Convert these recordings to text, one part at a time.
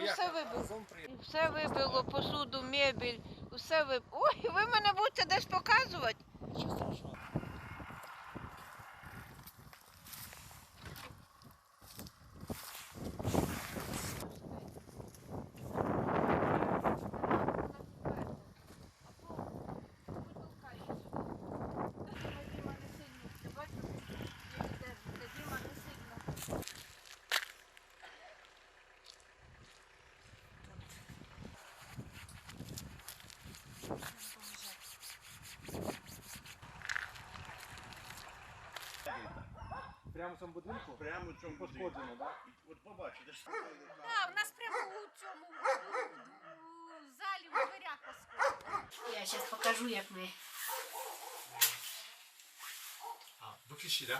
нас усе вибило. Все вибило, посуду, мебіль, усе вибило. Ой, ви мене будете десь показувати? Що страшного. Прямо в цьому будинку? Прямо в цьому будинку. Пошкоджено, так? От побачите, що Так, в нас прямо у цьому у залі у дверях розкрито. Я зараз покажу, як ми. Ah, Bukishida.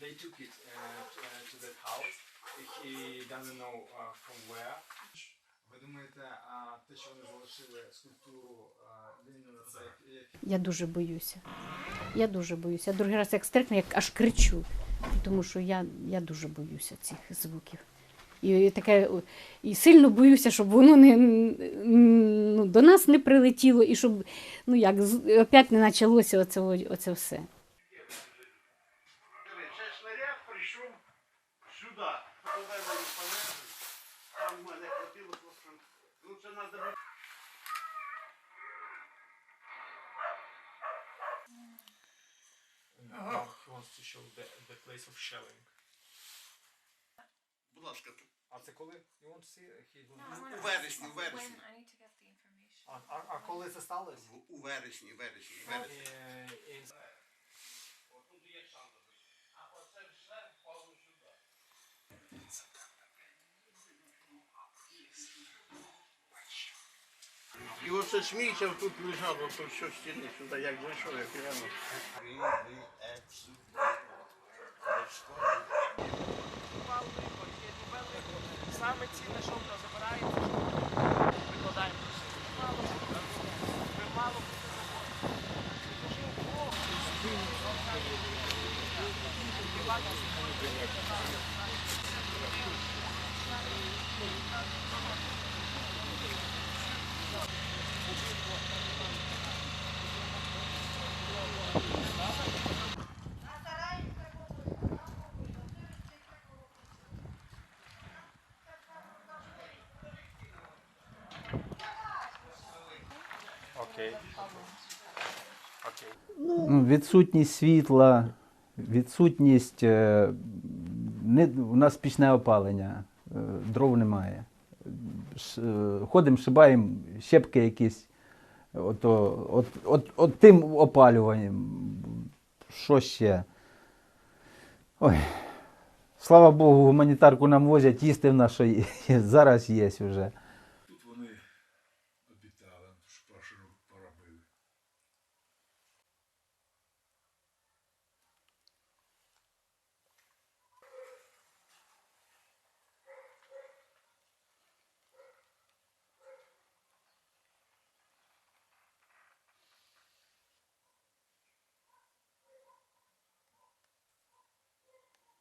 They took it uh, to, uh, to that house. He doesn't know uh, from where. Ви думаєте, а те, що вони залишили скульптуру Леніна, це як, як Я дуже боюся. Я дуже боюся. Я другий раз як стрикну, як аж кричу, тому що я, я дуже боюся цих звуків. І, і таке, і сильно боюся, щоб воно не, ну, до нас не прилетіло, і щоб ну, як, опять не почалося оце, оце все. Цей снаряд прийшов сюди. Там мене хватило просто. Ну це треба Now he wants to show the, the place of shelling. Будь ласка, тут. А це коли? You want to see? He will... У вересні, у вересні. а, а, а коли це сталося? В- У вересні, вересні, вересні. Е, in- І оце сміття тут лежало, то що стіни сюди, як зайшов, як глянув. Саме цінне, що в нас що викладаємо. Мало ми мало Окей. Окей. Ну, відсутність світла, відсутність. е, Не, у нас пічне опалення, е, дров немає. Ш- е, Ходимо, шибаємо щепки якісь. Ото, от, от, от тим опалюванням. Що ще? Ой. Слава Богу, гуманітарку нам возять, їсти в нас що є. зараз є вже.